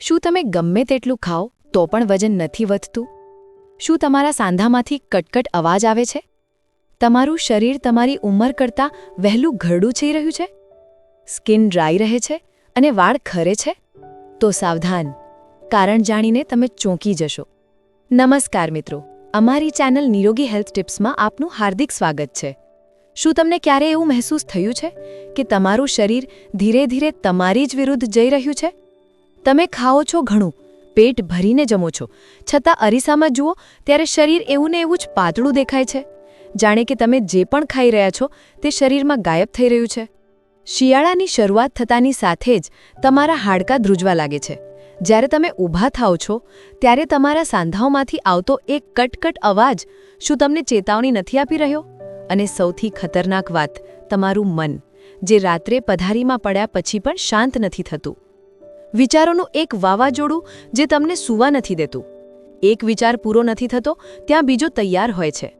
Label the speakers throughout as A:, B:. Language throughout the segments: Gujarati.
A: શું તમે ગમે તેટલું ખાઓ, તો પણ વજન નથી વધતું? શું તમારા સાંધામાંથી કટકટ અવાજ આવે છે? તમારું શરીર તમારી ઉંમર કરતાં વહેલું ઘરડું થઈ રહ્યું છે? સ્કિન ડ્રાય રહે છે અને વાળ ખરે છે? તો સાવધાન, કારણ જાણીને તમે ચોંકી જશો. નમસ્કાર મિત્રો, અમારી ચેનલ નિરોગી હેલ્થ ટિપ્સમાં આપનું હાર્દિક સ્વાગત છે. શું તમને ક્યારે એવું મહેસૂસ થયું છે કે તમારું શરીર ધીરે ધીરે તમારી જ વિરુદ્ધ જઈ રહ્યું છે? તમે ખાઓ છો ઘણું, પેટ ભરીને જમો છો. છતાં અરીસામાં જુઓ, ત્યારે શરીર એવું ને એવું જ પાતળું દેખાય છે. જાણે કે તમે જે પણ ખાઈ રહ્યા છો, તે શરીરમાં ગાયબ થઈ રહ્યું છે. શિયાળાની શરૂઆત થતાની સાથે જ તમારા હાડકાં ધ્રુજવા લાગે છે. જ્યારે તમે ઊભા થાઓ છો, ત્યારે તમારા સાંધાઓમાંથી આવતો એક કટકટ અવાજ શું તમને ચેતવણી નથી આપી રહ્યો? અને સૌથી ખતરનાક વાત, તમારું મન, જે રાત્રે પધારીમાં પડ્યા પછી પણ શાંત નથી થતું. વિચારોનું એક વાવાઝોડું જે તમને સૂવા નથી દેતું. એક વિચાર પૂરો નથી થતો, ત્યાં બીજો તૈયાર હોય છે.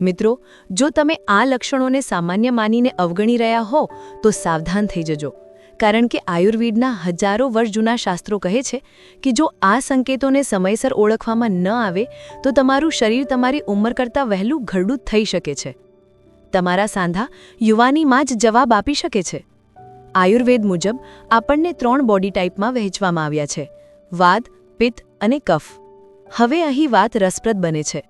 A: મિત્રો, જો તમે આ લક્ષણોને સામાન્ય માનીને અવગણી રહ્યા હો, તો સાવધાન થઈ જજો. કારણ કે આયુર્વેદના હજારો વર્ષ જૂના શાસ્ત્રો કહે છે કે જો આ સંકેતોને સમયસર ઓળખવામાં ન આવે, તો તમારું શરીર તમારી ઉંમર કરતાં વહેલું ઘરડું થઈ શકે છે. તમારા સાંધા યુવાનીમાં જ જવાબ આપી શકે છે. આયુર્વેદ મુજબ આપણને ત્રણ બોડી ટાઈપમાં વહેંચવામાં આવ્યા છે. વાદ, પિત્ત અને કફ. હવે અહીં વાત રસપ્રદ બને છે.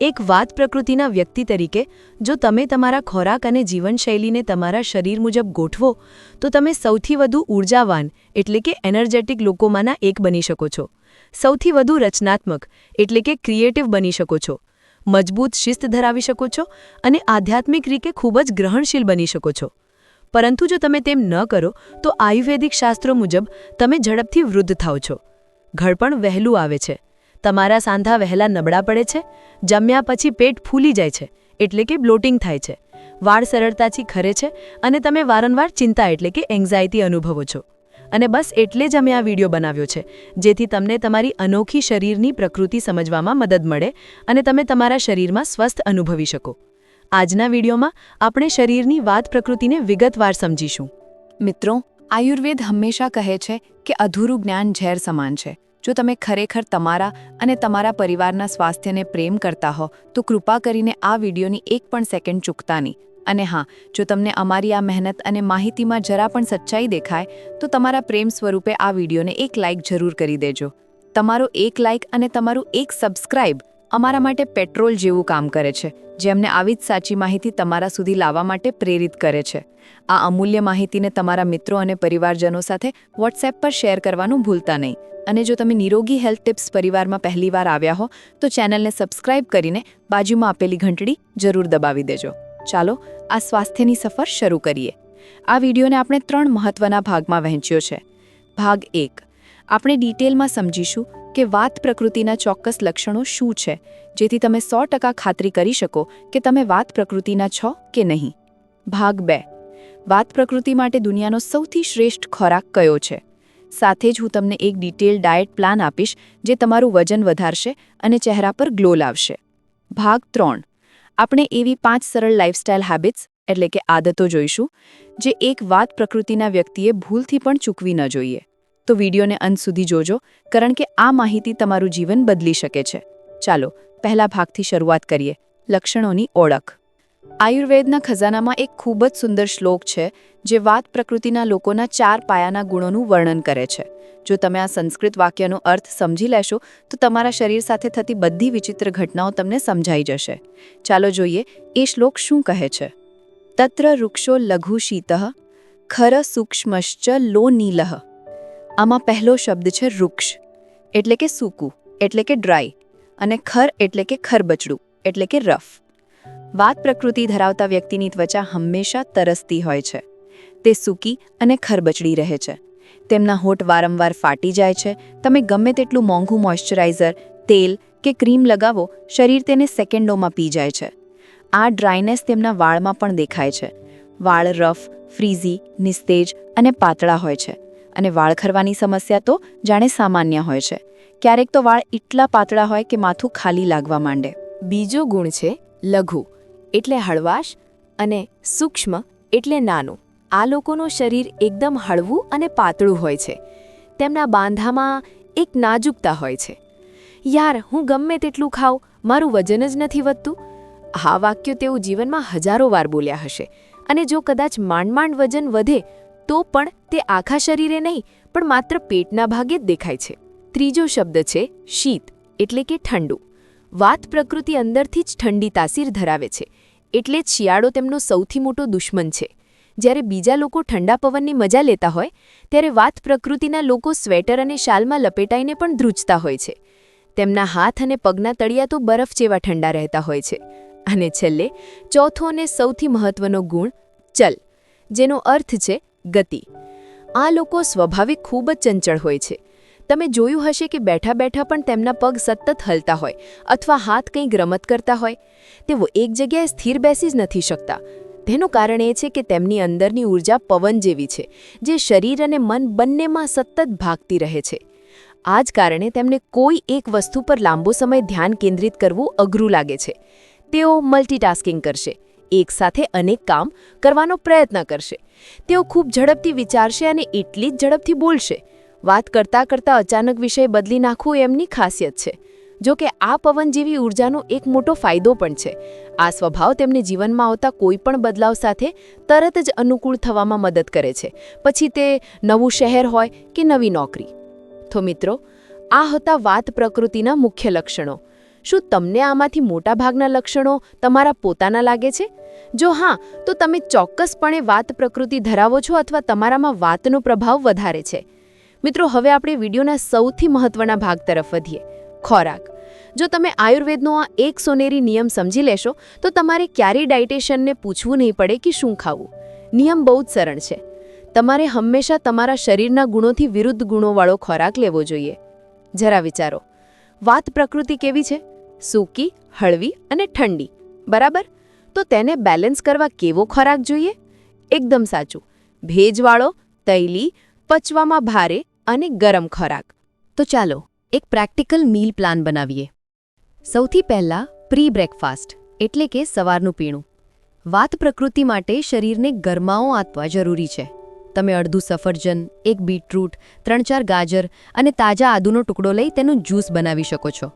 A: એક વાત પ્રકૃતિના વ્યક્તિ તરીકે, જો તમે તમારા ખોરાક અને જીવનશૈલીને તમારા શરીર મુજબ ગોઠવો, તો તમે સૌથી વધુ ઊર્જાવાન એટલે કે એનર્જેટિક લોકોમાંના એક બની શકો છો. સૌથી વધુ રચનાત્મક, એટલે કે ક્રિએટિવ બની શકો છો. મજબૂત શિસ્ત ધરાવી શકો છો અને આધ્યાત્મિક રીતે ખૂબ જ ગ્રહણશીલ બની શકો છો. પરંતુ જો તમે તેમ ન કરો, તો આયુર્વેદિક શાસ્ત્રો મુજબ તમે ઝડપથી વૃદ્ધ થાઓ છો. ઘડપણ વહેલું આવે છે. તમારા સાંધા વહેલા નબળા પડે છે, જમ્યા પછી પેટ ફૂલી જાય છે, એટલે કે બ્લોટિંગ થાય છે. વાળ સરળતાથી ખરે છે અને તમે વારંવાર ચિંતા એટલે કે એન્ઝાયટી અનુભવો છો. અને બસ એટલે જ અમે આ વીડિયો બનાવ્યો છે, જેથી તમને તમારી અનોખી શરીરની પ્રકૃતિ સમજવામાં મદદ મળે અને તમે તમારા શરીરમાં સ્વસ્થ અનુભવી શકો. આજના વિડીયોમાં આપણે શરીરની વાત પ્રકૃતિને વિગતવાર સમજીશું. મિત્રો, આયુર્વેદ હંમેશા કહે છે કે અધૂરું જ્ઞાન ઝેર સમાન છે. જો તમે ખરેખર તમારા અને તમારા પરિવારના સ્વાસ્થ્યને પ્રેમ કરતા હો, તો કૃપા કરીને આ વિડીયોની એક પણ સેકન્ડ ચૂકતા નહીં. અને હા, જો તમને અમારી આ મહેનત અને માહિતીમાં જરા પણ સચ્ચાઈ દેખાય, તો તમારા પ્રેમ સ્વરૂપે આ વિડીયોને એક લાઇક જરૂર કરી દેજો. તમારો એક લાઇક અને તમારું એક સબસ્ક્રાઇબ અમારા માટે પેટ્રોલ જેવું કામ કરે છે જેમને આવી જ સાચી માહિતી તમારા સુધી લાવવા માટે પ્રેરિત કરે છે. આ અમૂલ્ય માહિતીને તમારા મિત્રો અને પરિવારજનો સાથે વોટ્સએપ પર શેર કરવાનું ભૂલતા નહીં. અને જો તમે નિરોગી હેલ્થ ટિપ્સ પરિવારમાં પહેલીવાર આવ્યા હો, તો ચેનલને સબસ્ક્રાઇબ કરીને બાજુમાં આપેલી ઘંટડી જરૂર દબાવી દેજો. ચાલો, આ સ્વાસ્થ્યની સફર શરૂ કરીએ. આ વિડીયોને આપણે ત્રણ મહત્વના ભાગમાં વહેંચ્યો છે. ભાગ એક. આપણે ડિટેલમાં સમજીશું કે વાત પ્રકૃતિના ચોક્કસ લક્ષણો શું છે, જેથી તમે સો ટકા ખાતરી કરી શકો કે તમે વાત પ્રકૃતિના છો કે નહીં. ભાગ બે. વાત પ્રકૃતિ માટે દુનિયાનો સૌથી શ્રેષ્ઠ ખોરાક કયો છે? સાથે જ હું તમને એક ડિટેલ ડાયટ પ્લાન આપીશ, જે તમારું વજન વધારશે અને ચહેરા પર ગ્લો લાવશે. ભાગ ત્રણ. આપણે એવી પાંચ સરળ લાઇફસ્ટાઇલ હેબિટ્સ એટલે કે આદતો જોઈશું, જે એક વાત પ્રકૃતિના વ્યક્તિએ ભૂલથી પણ ચૂકવી ન જોઈએ. તો વિડીયોને અંત સુધી જોજો, કારણ કે આ માહિતી તમારું જીવન બદલી શકે છે. ચાલો, પહેલા ભાગથી શરૂઆત કરીએ, લક્ષણોની ઓળખ. આયુર્વેદના ખજાનામાં એક ખૂબ જ સુંદર શ્લોક છે, જે વાત પ્રકૃતિના લોકોના ચાર પાયાના ગુણોનું વર્ણન કરે છે. જો તમે આ સંસ્કૃત વાક્યનો અર્થ સમજી લેશો, તો તમારા શરીર સાથે થતી બધી વિચિત્ર ઘટનાઓ તમને સમજાઈ જશે. ચાલો જોઈએ, એ શ્લોક શું કહે છે? તત્ર વૃક્ષો લઘુ શીત ખર સૂક્ષ્મશ્ચ લો નીલહ આમાં પહેલો શબ્દ છે વૃક્ષ, એટલે કે સૂકું, એટલે કે ડ્રાય, અને ખર એટલે કે ખરબચડું, એટલે કે રફ. વાત પ્રકૃતિ ધરાવતા વ્યક્તિની ત્વચા હંમેશા તરસતી હોય છે. તે સૂકી અને ખરબચડી રહે છે. તેમના હોઠ વારંવાર ફાટી જાય છે. તમે ગમે તેટલું મોંઘું મોઇશ્ચરાઇઝર, તેલ કે ક્રીમ લગાવો, શરીર તેને સેકન્ડોમાં પી જાય છે. આ ડ્રાયનેસ તેમના વાળમાં પણ દેખાય છે. વાળ રફ, ફ્રીઝી, નિસ્તેજ અને પાતળા હોય છે. અને વાળ ખરવાની સમસ્યા તો જાણે સામાન્ય હોય છે. ક્યારેક તો વાળ એટલા પાતળા હોય કે માથું ખાલી લાગવા માંડે. બીજો ગુણ છે લઘુ, એટલે હળવાશ અને સૂક્ષ્મ એટલે નાનું. આ લોકોનું શરીર એકદમ હળવું અને પાતળું હોય છે. તેમના બાંધામાં એક નાજુકતા હોય છે. યાર, હું ગમે તેટલું ખાઉં, મારું વજન જ નથી વધતું. આ વાક્યો તેઓ જીવનમાં હજારો વાર બોલ્યા હશે. અને જો કદાચ માંડ માંડ વજન વધે તો પણ તે આખા શરીરે નહીં, પણ માત્ર પેટના ભાગે જ દેખાય છે. ત્રીજો શબ્દ છે શીત, એટલે કે ઠંડુ. વાત પ્રકૃતિ અંદરથી જ ઠંડી તાસીર ધરાવે છે, એટલે જ શિયાળો તેમનો સૌથી મોટો દુશ્મન છે. જ્યારે બીજા લોકો ઠંડા પવનની મજા લેતા હોય, ત્યારે વાત પ્રકૃતિના લોકો સ્વેટર અને શાલમાં લપેટાઈને પણ ધ્રુજતા હોય છે. તેમના હાથ અને પગના તળિયા તો બરફ જેવા ઠંડા રહેતા હોય છે. અને છેલ્લે, ચોથો અને સૌથી મહત્વનો ગુણ, ચલ, જેનો અર્થ છે ગતિ. આ લોકો સ્વાભાવિક ખૂબ જ ચંચળ હોય છે. તમે જોયું હશે કે બેઠા બેઠા પણ તેમના પગ સતત હલતા હોય અથવા હાથ કંઈક રમત કરતા હોય. તેઓ એક જગ્યાએ સ્થિર બેસી જ નથી શકતા. તેનું કારણ એ છે કે તેમની અંદરની ઊર્જા પવન જેવી છે, જે શરીર અને મન બંનેમાં સતત ભાગતી રહે છે. આ જ કારણે તેમને કોઈ એક વસ્તુ પર લાંબો સમય ધ્યાન કેન્દ્રિત કરવું અઘરું લાગે છે. તેઓ મલ્ટીટાસ્કિંગ કરશે. એકસાથે અનેક કામ કરવાનો પ્રયત્ન કરશે. તેઓ ખૂબ ઝડપથી વિચારશે અને એટલી જ ઝડપથી બોલશે. વાત કરતાં કરતાં અચાનક વિષય બદલી નાખવું એમની ખાસિયત છે. જો કે આ પવન જેવી ઊર્જાનો એક મોટો ફાયદો પણ છે. આ સ્વભાવ તેમને જીવનમાં આવતા કોઈ પણ બદલાવ સાથે તરત જ અનુકૂળ થવામાં મદદ કરે છે. પછી તે નવું શહેર હોય કે નવી નોકરી. તો મિત્રો, આ હતા વાત પ્રકૃતિના મુખ્ય લક્ષણો. શું તમને આમાંથી મોટાભાગના લક્ષણો તમારા પોતાના લાગે છે? જો હા, તો તમે ચોક્કસપણે વાત પ્રકૃતિ ધરાવો છો અથવા તમારામાં વાતનો પ્રભાવ વધારે છે. મિત્રો, હવે આપણે વિડીયોના સૌથી મહત્વના ભાગ તરફ વધીએ. ખોરાક. જો તમે આયુર્વેદનો આ એક સોનેરી નિયમ સમજી લેશો, તો તમારે ક્યારેય ડાયટેશનને પૂછવું નહીં પડે કે શું ખાવું. નિયમ બહુ જ સરળ છે. તમારે હંમેશા તમારા શરીરના ગુણોથી વિરુદ્ધ ગુણોવાળો ખોરાક લેવો જોઈએ. જરા વિચારો. વાત પ્રકૃતિ કેવી છે? સૂકી, હળવી અને ઠંડી. બરાબર? તો તેને બેલેન્સ કરવા કેવો ખોરાક જોઈએ? એકદમ સાચું. ભેજવાળો, તૈલી, પચવામાં ભારે અને ગરમ ખોરાક. તો ચાલો, એક પ્રેક્ટિકલ મીલ પ્લાન બનાવીએ. સૌથી પહેલાં પ્રી બ્રેકફાસ્ટ એટલે કે સવારનું પીણું. વાત પ્રકૃતિ માટે શરીરને ગરમાઓ આપવા જરૂરી છે. તમે અડધું સફરજન, એક બીટરૂટ ત્રણ ચાર ગાજર અને તાજા આદુનો ટુકડો લઈ તેનું જ્યુસ બનાવી શકો છો.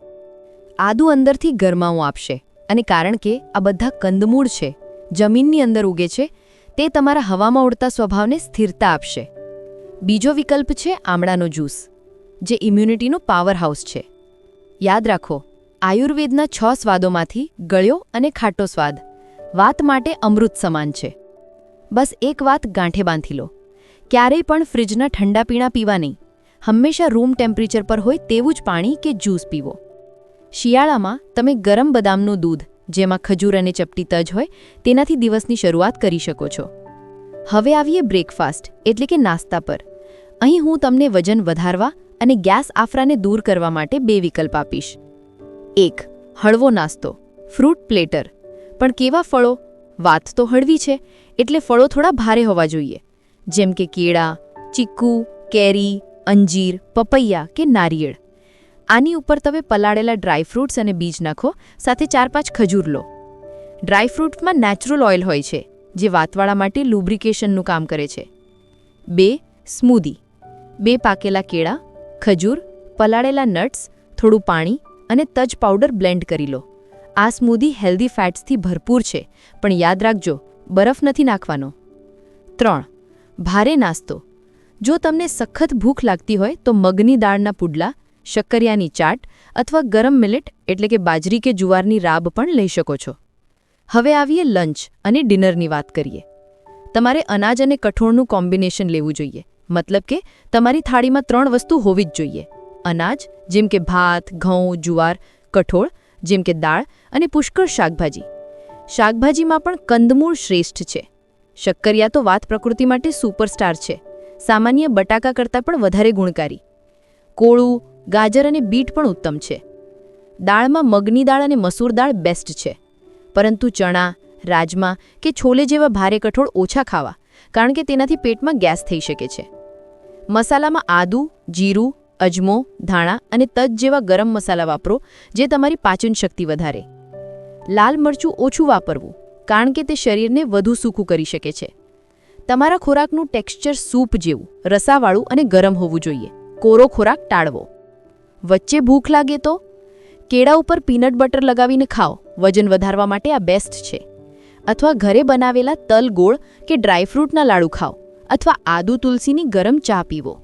A: આદુ અંદરથી ગરમાઓ આપશે અને કારણ કે આ બધા કંદમૂળ છે, જમીનની અંદર ઉગે છે, તે તમારા હવામાં ઉડતા સ્વભાવને સ્થિરતા આપશે. બીજો વિકલ્પ છે આમળાનો જ્યુસ, જે ઇમ્યુનિટીનું પાવરહાઉસ છે. યાદ રાખો, આયુર્વેદના છ સ્વાદોમાંથી ગળ્યો અને ખાટો સ્વાદ, વાત માટે અમૃત સમાન છે. બસ એક વાત ગાંઠે બાંધી લો. ક્યારેય પણ ફ્રિજના ઠંડા પીણા પીવા નહીં. હંમેશા રૂમ ટેમ્પરેચર પર હોય તેવું જ પાણી કે જ્યુસ પીવો. શિયાળામાં તમે ગરમ બદામનું દૂધ, જેમાં ખજૂર અને ચપટી તજ હોય, તેનાથી દિવસની શરૂઆત કરી શકો છો. હવે આવીએ બ્રેકફાસ્ટ, એટલે કે નાસ્તા પર. અહીં હું તમને વજન વધારવા અને ગેસ આફરાને દૂર કરવા માટે બે વિકલ્પ આપીશ. એક, હળવો નાસ્તો, ફ્રૂટ પ્લેટર. પણ કેવા ફળો? વાત તો હળવી છે, એટલે ફળો થોડા ભારે હોવા જોઈએ. જેમ કે કેળા, ચીકુ, કેરી, અંજીર, પપૈયા કે નારિયેળ. આની ઉપર તમે પલાળેલા ડ્રાયફ્રૂટ્સ અને બીજ નાખો, સાથે ચાર પાંચ ખજૂર લો. ડ્રાયફ્રૂટમાં નેચરલ ઓઇલ હોય છે, જે વાતવાળા માટે લુબ્રિકેશનનું કામ કરે છે. બે, સ્મૂદી. બે પાકેલા કેળા, ખજૂર, પલાળેલા નટ્સ, થોડું પાણી અને તજ પાવડર બ્લેન્ડ કરી લો. આ સ્મૂધી હેલ્ધી ફેટ્સથી ભરપૂર છે, પણ યાદ રાખજો, બરફ નથી નાખવાનો. ત્રણ ભારે નાસ્તો. જો તમને સખત ભૂખ લાગતી હોય તો મગની દાળના પુડલા, શક્કરિયાની ચાટ અથવા ગરમ મિલેટ એટલે કે બાજરી કે જુવારની રાબ પણ લઈ શકો છો. હવે આવીએ લંચ અને ડિનરની વાત કરીએ. તમારે અનાજ અને કઠોળનું કોમ્બિનેશન લેવું જોઈએ. મતલબ કે તમારી થાળીમાં ત્રણ વસ્તુ હોવી જ જોઈએ. અનાજ, જેમ કે ભાત, ઘઉં, જુવાર, કઠોળ, જેમ કે દાળ અને પુષ્કળ શાકભાજી. શાકભાજીમાં પણ કંદમૂળ શ્રેષ્ઠ છે. શક્કરિયા તો વાત પ્રકૃતિ માટે સુપરસ્ટાર છે. સામાન્ય બટાકા કરતાં પણ વધારે ગુણકારી. કોળું, ગાજર અને બીટ પણ ઉત્તમ છે. દાળમાં મગની દાળ અને મસૂર દાળ બેસ્ટ છે. પરંતુ ચણા, રાજમા કે છોલે જેવા ભારે કઠોળ ઓછા ખાવા, કારણ કે તેનાથી પેટમાં ગેસ થઈ શકે છે. મસાલામાં આદુ, જીરું, અજમો, ધાણા અને તજ જેવા ગરમ મસાલા વાપરો, જે તમારી પાચન શક્તિ વધારે. લાલ મરચું ઓછું વાપરવું. કારણ કે તે શરીરને વધુ સૂકું કરી શકે છે. તમારા ખોરાકનું ટેક્સચર સૂપ જેવું, રસાવાળું અને ગરમ હોવું જોઈએ. કોરો ખોરાક ટાળવો. વચ્ચે ભૂખ લાગે તો? કેળા ઉપર પીનટ બટર લગાવીને ખાઓ. વજન વધારવા માટે આ બેસ્ટ છે. અથવા ઘરે બનાવેલા તલ ગોળ કે ડ્રાયફ્રૂટના લાડુ ખાઓ. અથવા આદુ તુલસીની ગરમ ચા પીવો.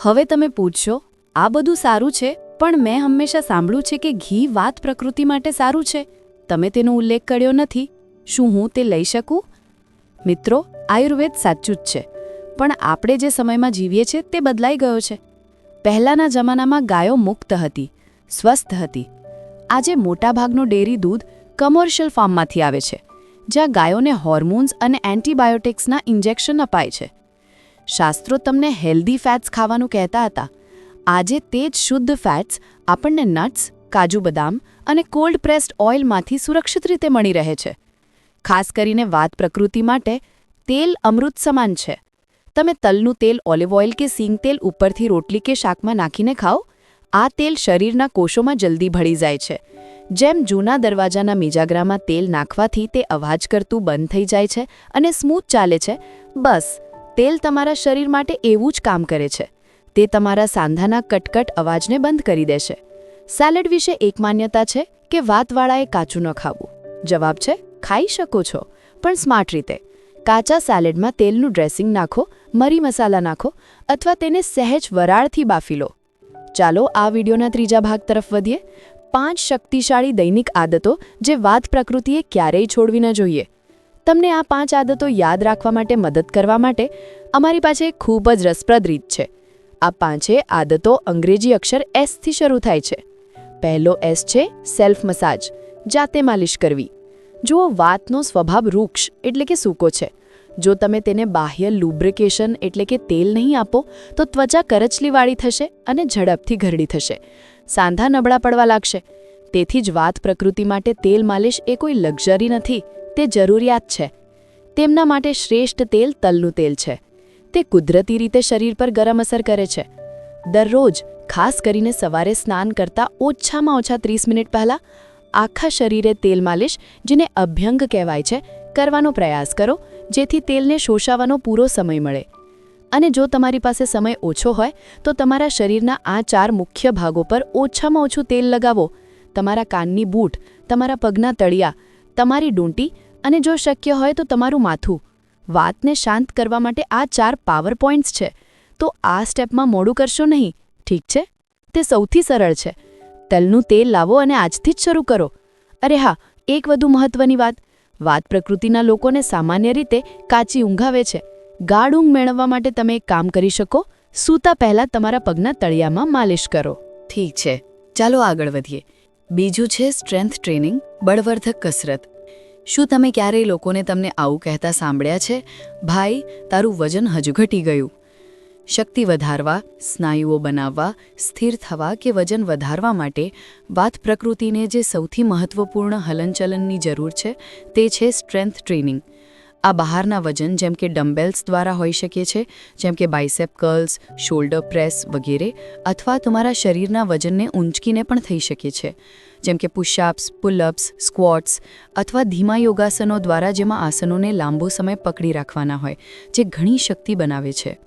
A: હવે તમે પૂછશો, આ બધું સારું છે? પણ મેં હંમેશા સાંભળ્યું છે કે ઘી વાત પ્રકૃતિ માટે સારું છે. તમે તેનો ઉલ્લેખ કર્યો નથી. શું હું તે લઈ શકું? મિત્રો, આયુર્વેદ સાચું જ છે, પણ આપણે જે સમયમાં જીવીએ છીએ તે બદલાઈ ગયો છે. પહેલાંના જમાનામાં ગાયો મુક્ત હતી, સ્વસ્થ હતી. આજે મોટાભાગનું ડેરી દૂધ કમર્શિયલ ફાર્મમાંથી આવે છે, જ્યાં ગાયોને હોર્મોન્સ અને એન્ટીબાયોટિક્સના ઇન્જેક્શન અપાય છે. શાસ્ત્રો તમને હેલ્ધી ફેટ્સ ખાવાનું કહેતા હતા. આજે તે જ શુદ્ધ ફેટ્સ આપણને નટ્સ કાજુ બદામ અને કોલ્ડ પ્રેસ્ડ ઓઇલમાંથી સુરક્ષિત રીતે મળી રહે છે. ખાસ કરીને વાત પ્રકૃતિ માટે, તેલ અમૃત સમાન છે. તમે તલનું તેલ ઓલિવ ઓઇલ કે સિંગ તેલ ઉપરથી રોટલી કે શાકમાં નાખીને ખાઓ, આ તેલ શરીરના કોષોમાં જલ્દી ભળી જાય છે. જેમ જૂના દરવાજાના મિજાગરામાં તેલ નાખવાથી તે અવાજ કરતું બંધ થઈ જાય છે અને સ્મૂથ ચાલે છે, બસ, તેલ તમારા શરીર માટે એવું જ કામ કરે છે. તે તમારા સાંધાના કટકટ અવાજને બંધ કરી દેશે. સેલેડ વિશે એક માન્યતા છે કે વાતવાળાએ કાચું ન ખાવું. જવાબ છે ખાઈ શકો છો, પણ સ્માર્ટ રીતે. કાચા સેલેડમાં તેલનું ડ્રેસિંગ નાખો, મરી મસાલા નાખો, અથવા તેને સહેજ વરાળથી બાફી લો. ચાલો આ વિડીયોના ત્રીજા ભાગ તરફ વધીએ. પાંચ શક્તિશાળી દૈનિક આદતો જે વાત પ્રકૃતિએ ક્યારેય છોડવી ન જોઈએ. તમને આ પાંચ આદતો યાદ રાખવા માટે મદદ કરવા માટે અમારી પાસે ખૂબ જ રસપ્રદ રીત છે. આ પાંચે આદતો અંગ્રેજી અક્ષર એસથી શરૂ થાય છે. પહેલો એસ છે સેલ્ફ મસાજ જાતે માલિશ કરવી. જુઓ, વાતનો સ્વભાવ રૂક્ષ એટલે કે સૂકો છે. જો તમે તેને બાહ્ય લુબ્રિકેશન એટલે કે તેલ નહીં આપો, તો ત્વચા કરચલીવાળી થશે અને ઝડપથી ઘરડી થશે. સાંધા નબળા પડવા લાગશે. તેથી જ વાત પ્રકૃતિ માટે તેલ માલિશ એ કોઈ લક્ઝરી નથી, તે જરૂરિયાત છે. તેમના માટે શ્રેષ્ઠ તેલ તલનું તેલ છે. તે કુદરતી રીતે શરીર પર ગરમ અસર કરે છે. દરરોજ, ખાસ કરીને સવારે સ્નાન કરતાં ઓછામાં ઓછા ત્રીસ મિનિટ પહેલાં આખા શરીરે તેલ માલિશ, જેને અભ્યંગ કહેવાય છે, કરવાનો પ્રયાસ કરો, જેથી તેલને શોષાવાનો પૂરો સમય મળે. અને જો તમારી પાસે સમય ઓછો હોય, તો તમારા શરીરના આ ચાર મુખ્ય ભાગો પર ઓછામાં ઓછું તેલ લગાવો. તમારા કાનની બૂટ, તમારા પગના તળિયા, તમારી ડૂંટી અને જો શક્ય હોય તો તમારું માથું. વાતને શાંત કરવા માટે આ ચાર પાવર પોઈન્ટ્સ છે. તો આ સ્ટેપમાં મોડું કરશો નહીં. ઠીક છે? તે સૌથી સરળ છે. તલનું તેલ લાવો અને આજથી જ શરૂ કરો. અરે હા, એક વધુ મહત્વની વાત. વાત પ્રકૃતિના લોકોને સામાન્ય રીતે કાચી ઊંઘાવે છે. ગાઢ ઊંઘ મેળવવા માટે તમે એક કામ કરી શકો. સૂતા પહેલાં તમારા પગના તળિયામાં માલિશ કરો. ઠીક છે. ચાલો આગળ વધીએ. બીજું છે સ્ટ્રેન્થ ટ્રેનિંગ, બળવર્ધક કસરત. શું તમે ક્યારેય લોકોને તમને આવું કહેતા સાંભળ્યા છે? ભાઈ, તારું વજન હજુ ઘટી ગયું. શક્તિ વધારવા, સ્નાયુઓ બનાવવા, સ્થિર થવા કે વજન વધારવા માટે વાત પ્રકૃતિને જે સૌથી મહત્વપૂર્ણ હલનચલનની જરૂર છે તે છે સ્ટ્રેન્થ ટ્રેનિંગ. આ બહારના વજન જેમ કે ડમ્બેલ્સ દ્વારા હોઈ શકે છે, જેમ કે બાઇસેપ કર્લ્સ, શોલ્ડર પ્રેસ વગેરે અથવા તમારા શરીરના વજનને ઊંચકીને પણ થઈ શકે છે. જેમ કે પુશઅપ્સ, પુલઅપ્સ, સ્ક્વોટ્સ અથવા ધીમા યોગાસનો દ્વારા જેમાં આસનોને લાંબો સમય પકડી રાખવાના હોય, જે ઘણી શક્તિ બનાવે છે.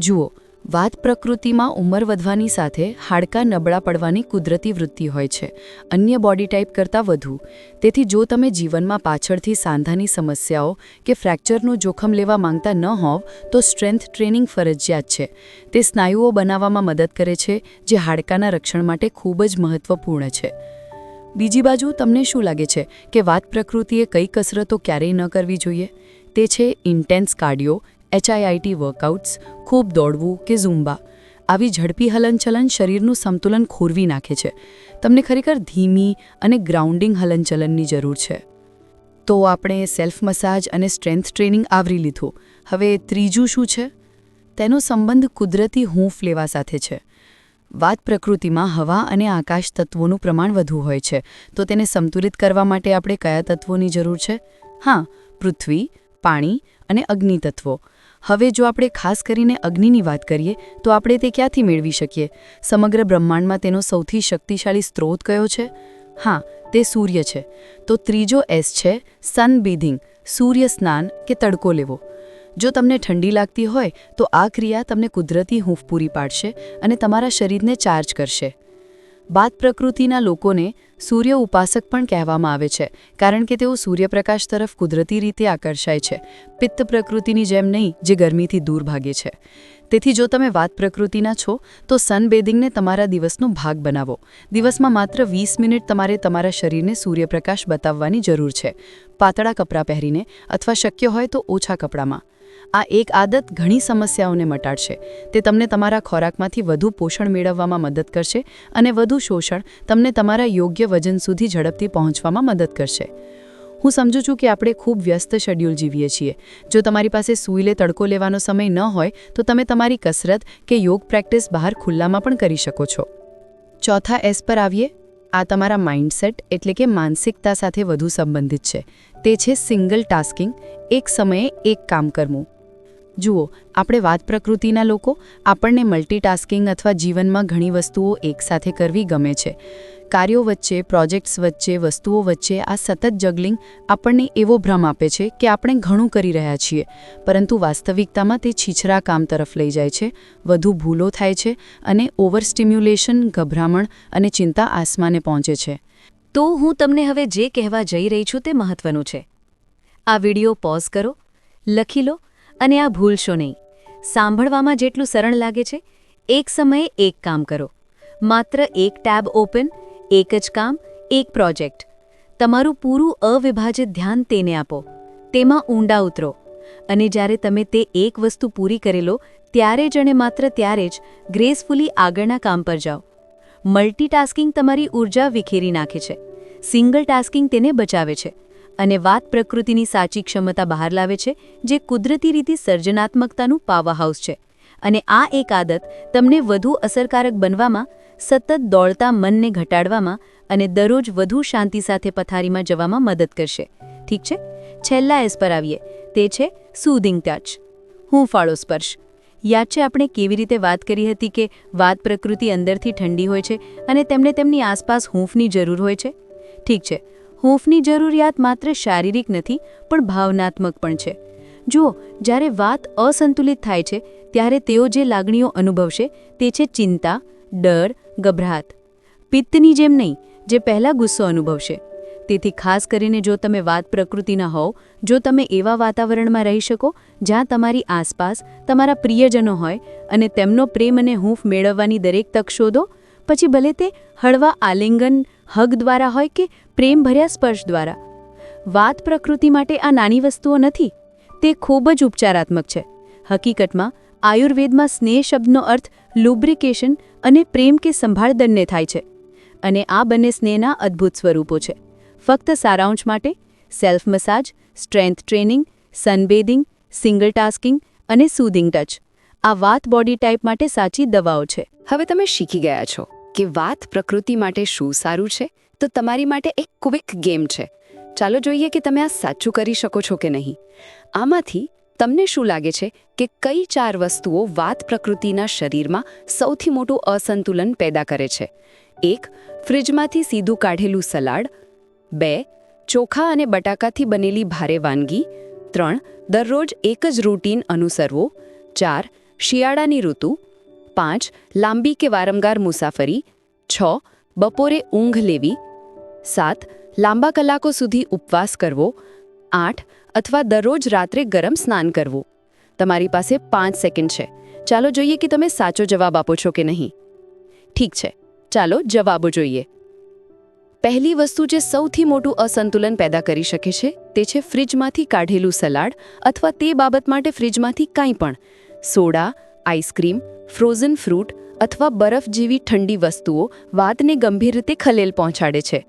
A: જુઓ, વાત પ્રકૃતિમાં ઉંમર વધવાની સાથે હાડકાં નબળા પડવાની કુદરતી વૃત્તિ હોય છે. અન્ય બોડી ટાઈપ કરતાં વધુ. તેથી જો તમે જીવનમાં પાછળથી સાંધાની સમસ્યાઓ કે ફ્રેક્ચરનું જોખમ લેવા માંગતા ન હોવ, તો સ્ટ્રેન્થ ટ્રેનિંગ ફરજિયાત છે. તે સ્નાયુઓ બનાવવામાં મદદ કરે છે, જે હાડકાના રક્ષણ માટે ખૂબ જ મહત્વપૂર્ણ છે. બીજી બાજુ તમને શું લાગે છે કે વાત પ્રકૃતિએ કઈ કસરતો ક્યારેય ન કરવી જોઈએ? તે છે ઇન્ટેન્સ કાર્ડિયો એચઆઈઆઈટી વર્કઆઉટ્સ ખૂબ દોડવું કે ઝુંબા. આવી ઝડપી હલનચલન શરીરનું સંતુલન ખોરવી નાખે છે. તમને ખરેખર ધીમી અને ગ્રાઉન્ડિંગ હલનચલનની જરૂર છે. તો આપણે સેલ્ફ મસાજ અને સ્ટ્રેન્થ ટ્રેનિંગ આવરી લીધું. હવે ત્રીજું શું છે? તેનો સંબંધ કુદરતી હૂંફ લેવા સાથે છે. વાત પ્રકૃતિમાં હવા અને આકાશ તત્વોનું પ્રમાણ વધુ હોય છે. તો તેને સંતુલિત કરવા માટે આપણે કયા તત્વોની જરૂર છે? હા, પૃથ્વી, પાણી અને અગ્નિ તત્વો. હવે જો આપણે ખાસ કરીને અગ્નિની વાત કરીએ, તો આપણે તે ક્યાંથી મેળવી શકીએ? સમગ્ર બ્રહ્માંડમાં તેનો સૌથી શક્તિશાળી સ્ત્રોત કયો છે? હા, તે સૂર્ય છે. તો ત્રીજો એસ છે સન બીધિંગ સૂર્ય સ્નાન કે તડકો લેવો. જો તમને ઠંડી લાગતી હોય, તો આ ક્રિયા તમને કુદરતી હૂંફ પૂરી પાડશે અને તમારા શરીરને ચાર્જ કરશે. બાદ પ્રકૃતિના લોકોને સૂર્ય ઉપાસક પણ કહેવામાં આવે છે, કારણ કે તેઓ સૂર્યપ્રકાશ તરફ કુદરતી રીતે આકર્ષાય છે. પિત્ત પ્રકૃતિની જેમ નહીં, જે ગરમીથી દૂર ભાગે છે. તેથી જો તમે વાત પ્રકૃતિના છો, તો સનબેધિંગને તમારા દિવસનો ભાગ બનાવો. દિવસમાં માત્ર વીસ મિનિટ તમારે તમારા શરીરને સૂર્યપ્રકાશ બતાવવાની જરૂર છે. પાતળા કપડાં પહેરીને અથવા શક્ય હોય તો ઓછા કપડામાં. આ એક આદત ઘણી સમસ્યાઓને મટાડશે. તે તમને તમારા ખોરાકમાંથી વધુ પોષણ મેળવવામાં મદદ કરશે અને વધુ શોષણ તમને તમારા યોગ્ય વજન સુધી ઝડપથી પહોંચવામાં મદદ કરશે. હું સમજુ છું કે આપણે ખૂબ વ્યસ્ત શેડ્યુલ જીવીએ છીએ. જો તમારી પાસે સૂઈલે તડકો લેવાનો સમય ન હોય, તો તમે તમારી કસરત કે યોગ પ્રેક્ટિસ બહાર ખુલ્લામાં પણ કરી શકો છો. ચોથા એસ પર આવીએ. આ તમારા માઇન્ડસેટ એટલે કે માનસિકતા સાથે વધુ સંબંધિત છે. તે છે સિંગલ ટાસ્કિંગ, એક સમયે એક કામ કરવું. જુઓ, આપણે વાત પ્રકૃતિના લોકો, આપણને મલ્ટીટાસ્કિંગ અથવા જીવનમાં ઘણી વસ્તુઓ એકસાથે કરવી ગમે છે. કાર્યો વચ્ચે પ્રોજેક્ટ્સ વચ્ચે, વસ્તુઓ વચ્ચે આ સતત જગલિંગ આપણને એવો ભ્રમ આપે છે કે આપણે ઘણું કરી રહ્યા છીએ, પરંતુ વાસ્તવિકતામાં તે છીછરા કામ તરફ લઈ જાય છે, વધુ ભૂલો થાય છે અને ઓવર સ્ટિમ્યુલેશન ગભરામણ અને ચિંતા આસમાને પહોંચે છે.
B: તો હું તમને હવે જે કહેવા જઈ રહી છું તે મહત્વનું છે. આ વિડિયો પોઝ કરો, લખી લો અને આ ભૂલશો નહીં. સાંભળવામાં જેટલું સરળ લાગે છે, એક સમયે એક કામ કરો. માત્ર એક ટેબ ઓપન, એક જ કામ, એક પ્રોજેક્ટ. તમારું પૂરું અવિભાજિત ધ્યાન તેને આપો. તેમાં ઊંડા ઉતરો. અને જ્યારે તમે તે એક વસ્તુ પૂરી કરેલો, ત્યારે જ અને માત્ર ત્યારે જ ગ્રેસફુલી આગળના કામ પર જાઓ. મલ્ટીટાસ્કિંગ તમારી ઊર્જા વિખેરી નાખે છે. સિંગલ ટાસ્કિંગ તેને બચાવે છે. અને વાત પ્રકૃતિની સાચી ક્ષમતા બહાર લાવે છે, જે કુદરતી રીતે સર્જનાત્મકતાનું પાવરહાઉસ છે. અને આ એક આદત તમને વધુ અસરકારક બનવામાં, સતત દોડતા મનને ઘટાડવામાં અને દરરોજ વધુ શાંતિ સાથે પથારીમાં જવામાં મદદ કરશે. ઠીક છે? છેલ્લા એસ પર આવીએ. તે છે સુધિંગ ટચ હું ફાળો સ્પર્શ. યાદ છે આપણે કેવી રીતે વાત કરી હતી કે વાત પ્રકૃતિ અંદરથી ઠંડી હોય છે અને તેમને તેમની આસપાસ હૂંફની જરૂર હોય છે? ઠીક છે. હૂંફની જરૂરિયાત માત્ર શારીરિક નથી, પણ ભાવનાત્મક પણ છે. જુઓ, જ્યારે વાત અસંતુલિત થાય છે, ત્યારે તેઓ જે લાગણીઓ અનુભવશે, તે છે ચિંતા, ડર, ગભરાટ. પિત્તની જેમ નહીં, જે પહેલાં ગુસ્સો અનુભવશે. તેથી ખાસ કરીને જો તમે વાત પ્રકૃતિના હોવ, જો તમે એવા વાતાવરણમાં રહી શકો, જ્યાં તમારી આસપાસ તમારા પ્રિયજનો હોય અને તેમનો પ્રેમ અને હૂંફ મેળવવાની દરેક તક શોધો, પછી ભલે તે હળવા આલિંગન હગ દ્વારા હોય કે પ્રેમભર્યા સ્પર્શ દ્વારા? વાત પ્રકૃતિ માટે આ નાની વસ્તુઓ નથી, તે ખૂબ જ ઉપચારાત્મક છે. હકીકતમાં, આયુર્વેદમાં સ્નેહ શબ્દનો અર્થ લુબ્રિકેશન અને પ્રેમ કે સંભાળ દંડને થાય છે. અને આ બંને સ્નેહના અદ્ભુત સ્વરૂપો છે. ફક્ત સારાંશ માટે, self massage, strength training sunbathing single tasking અને સુધિંગ ટચ. આ વાત બોડી ટાઈપ માટે સાચી દવાઓ છે.
C: હવે તમે શીખી ગયા છો. કે વાત પ્રકૃતિ માટે શું સારું છે, તો તમારી માટે એક ક્વિક ગેમ છે. ચાલો જોઈએ કે તમે આ સાચું કરી શકો છો કે નહીં. આમાંથી તમને શું લાગે છે કે કઈ ચાર વસ્તુઓ વાત પ્રકૃતિના શરીરમાં સૌથી મોટું અસંતુલન પેદા કરે છે? એક, ફ્રિજમાંથી સીધું કાઢેલું સલાડ. બે, ચોખા અને બટાકાથી બનેલી ભારે વાનગી. ત્રણ, દરરોજ એક જ રૂટીન અનુસરવો. ચાર, શિયાળાની ઋતુ. પાંચ, લાંબી કે વારંવાર મુસાફરી. છ, બપોરે ઊંઘ લેવી. સાત, લાંબા કલાકો સુધી ઉપવાસ કરવો. આઠ, અથવા દરરોજ રાત્રે ગરમ સ્નાન કરવું. તમારી પાસે પાંચ સેકન્ડ છે. ચાલો જોઈએ કે તમે સાચો જવાબ આપો છો કે નહીં. ઠીક છે. ચાલો જવાબો જોઈએ. પહેલી વસ્તુ જે સૌથી મોટું અસંતુલન પેદા કરી શકે છે, તે છે ફ્રિજમાંથી કાઢેલું સલાડ અથવા તે બાબત માટે ફ્રિજમાંથી કાંઈ પણ. સોડા આઈસ્ક્રીમ ફ્રોઝન ફ્રૂટ અથવા બરફ જેવી ઠંડી વસ્તુઓ વાતને ગંભીર રીતે ખલેલ પહોંચાડે છે.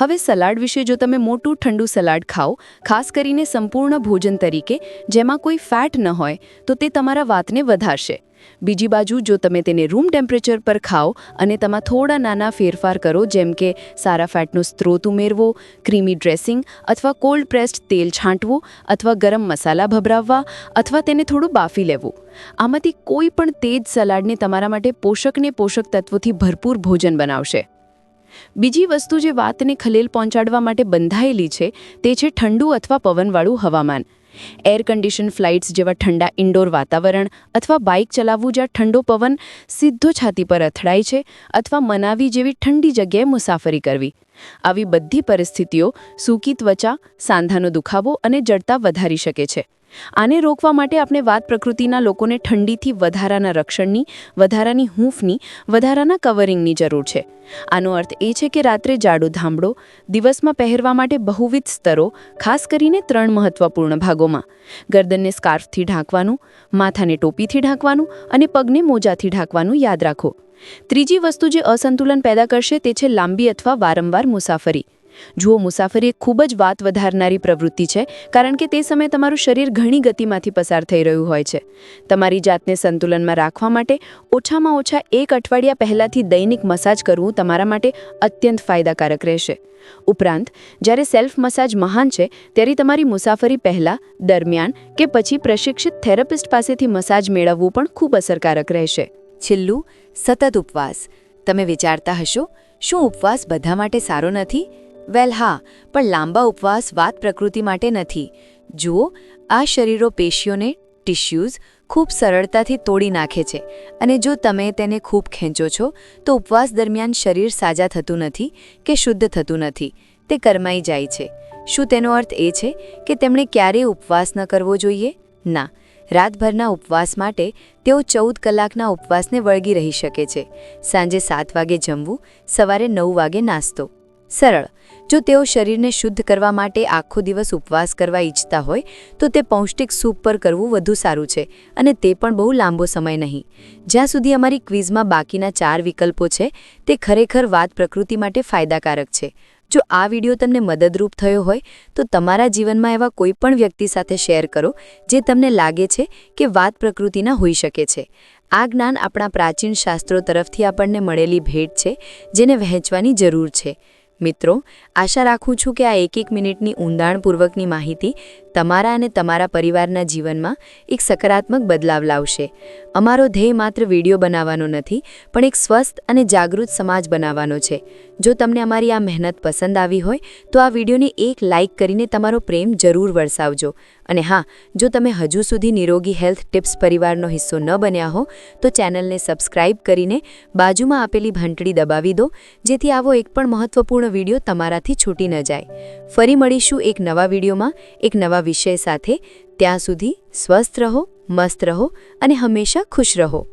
C: હવે સલાડ વિશે જો તમે મોટું ઠંડુ સલાડ ખાઓ, ખાસ કરીને સંપૂર્ણ ભોજન તરીકે, જેમાં કોઈ ફેટ ન હોય, તો તે તમારા વાતને વધારશે. બીજી બાજુ જો તમે તેને રૂમ ટેમ્પરેચર પર ખાઓ અને તેમાં થોડા નાના ફેરફાર કરો, જેમ કે સારા ફેટનો સ્ત્રોત ઉમેરવો, ક્રીમી ડ્રેસિંગ અથવા કોલ્ડ પ્રેસ્ડ તેલ છાંટવું અથવા ગરમ મસાલા ભભરાવવા અથવા તેને થોડું બાફી લેવું. આમાંથી કોઈ પણ તેજ સલાડને તમારા માટે પોષકને પોષક તત્વોથી ભરપૂર ભોજન બનાવશે. બીજી વસ્તુ જે વાતને ખલેલ પહોંચાડવા માટે બંધાયેલી છે તે છે ઠંડુ અથવા પવનવાળું હવામાન. એર કન્ડિશન ફ્લાઇટ્સ જેવા ઠંડા ઇન્ડોર વાતાવરણ અથવા બાઇક ચલાવવું જ્યાં ઠંડો પવન સીધો છાતી પર અથડાય છે અથવા મનાવી જેવી ઠંડી જગ્યાએ મુસાફરી કરવી. આવી બધી પરિસ્થિતિઓ સૂકી ત્વચા, સાંધાનો દુખાવો અને જડતા વધારી શકે છે. આને રોકવા માટે આપણે વાત પ્રકૃતિના લોકોને ઠંડીથી વધારાના રક્ષણની, વધારાની હૂંફની, વધારાના કવરિંગની જરૂર છે. આનો અર્થ એ છે કે રાત્રે જાડો ધામડો, દિવસમાં પહેરવા માટે બહુવિધ સ્તરો, ખાસ કરીને ત્રણ મહત્વપૂર્ણ ભાગોમાં. ગરદનને સ્કાર્ફથી ઢાંકવાનું, માથાને ટોપીથી ઢાંકવાનું અને પગને મોજાથી ઢાંકવાનું યાદ રાખો. ત્રીજી વસ્તુ જે અસંતુલન પેદા કરશે તે છે લાંબી અથવા વારંવાર મુસાફરી. જુઓ, મુસાફરી એક ખૂબ જ વાત વધારનારી પ્રવૃત્તિ છે, કારણ કે તે સમયે તમારું શરીર ઘણી ગતિમાંથી પસાર થઈ રહ્યું હોય છે. તમારી જાતને સંતુલનમાં રાખવા માટે ઓછામાં ઓછા એક અઠવાડિયા પહેલાંથી દૈનિક મસાજ કરવું તમારા માટે અત્યંત ફાયદાકારક રહેશે. ઉપરાંત, જ્યારે સેલ્ફ મસાજ મહાન છે, ત્યારે તમારી મુસાફરી પહેલાં, દરમિયાન કે પછી પ્રશિક્ષિત થેરપિસ્ટ પાસેથી મસાજ મેળવવું પણ ખૂબ અસરકારક રહેશે.
B: છેલ્લું, સતત ઉપવાસ. તમે વિચારતા હશો, શું ઉપવાસ બધા માટે સારો નથી? વેલ, હા, પણ લાંબા ઉપવાસ વાત પ્રકૃતિ માટે નથી. જુઓ, આ શરીરો પેશીઓને, ટિશ્યુઝ, ખૂબ સરળતાથી તોડી નાખે છે. અને જો તમે તેને ખૂબ ખેંચો છો, તો ઉપવાસ દરમિયાન શરીર સાજા થતું નથી કે શુદ્ધ થતું નથી. તે કરમાઈ જાય છે. શું તેનો અર્થ એ છે કે તેમણે ક્યારેય ઉપવાસ ન કરવો જોઈએ? ના. રાતભરના ઉપવાસ માટે તેઓ ચૌદ કલાકના ઉપવાસને વળગી રહી શકે છે. સાંજે સાત વાગે જમવું, સવારે નવ વાગે નાસ્તો. સરળ. જો તેઓ શરીરને શુદ્ધ કરવા માટે આખો દિવસ ઉપવાસ કરવા ઈચ્છતા હોય, તો તે પૌષ્ટિક સૂપ પર કરવું વધુ સારું છે, અને તે પણ બહુ લાંબો સમય નહીં. જ્યાં સુધી અમારી ક્વિઝમાં બાકીના ચાર વિકલ્પો છે, તે ખરેખર વાત પ્રકૃતિ માટે ફાયદાકારક છે. જો આ વીડિયો તમને મદદરૂપ થયો હોય, તો તમારા જીવનમાં એવા કોઈ પણ વ્યક્તિ સાથે શેર કરો, જે તમને લાગે છે કે વાત પ્રકૃતિના હોઈ શકે છે. આ જ્ઞાન આપણા પ્રાચીન શાસ્ત્રો તરફથી આપણને મળેલી ભેટ છે, જેને વહેંચવાની જરૂર છે. મિત્રો આશા રાખું છું કે આ એક એક મિનિટની ઊંડાણપૂર્વકની માહિતી તમારા અને તમારા પરિવારના જીવનમાં એક સકારાત્મક બદલાવ લાવશે. અમારો ધ્યેય માત્ર વીડિયો બનાવવાનો નથી, પણ એક સ્વસ્થ અને જાગૃત સમાજ બનાવવાનો છે. જો તમને અમારી આ મહેનત પસંદ આવી હોય, તો આ વિડીયોને એક લાઇક કરીને તમારો પ્રેમ જરૂર વરસાવજો. અને હા, જો તમે હજુ સુધી નિરોગી હેલ્થ ટિપ્સ પરિવારનો હિસ્સો ન બન્યા હો, તો ચેનલને સબસ્ક્રાઇબ કરીને બાજુમાં આપેલી ઘંટડી દબાવી દો, જેથી આવો એક પણ મહત્વપૂર્ણ વીડિયો તમારાથી છૂટી ન જાય. ફરી મળીશું એક નવા વિડીયોમાં, એક નવા વિષય સાથે. ત્યાં સુધી સ્વસ્થ રહો, મસ્ત રહો અને હંમેશા ખુશ રહો.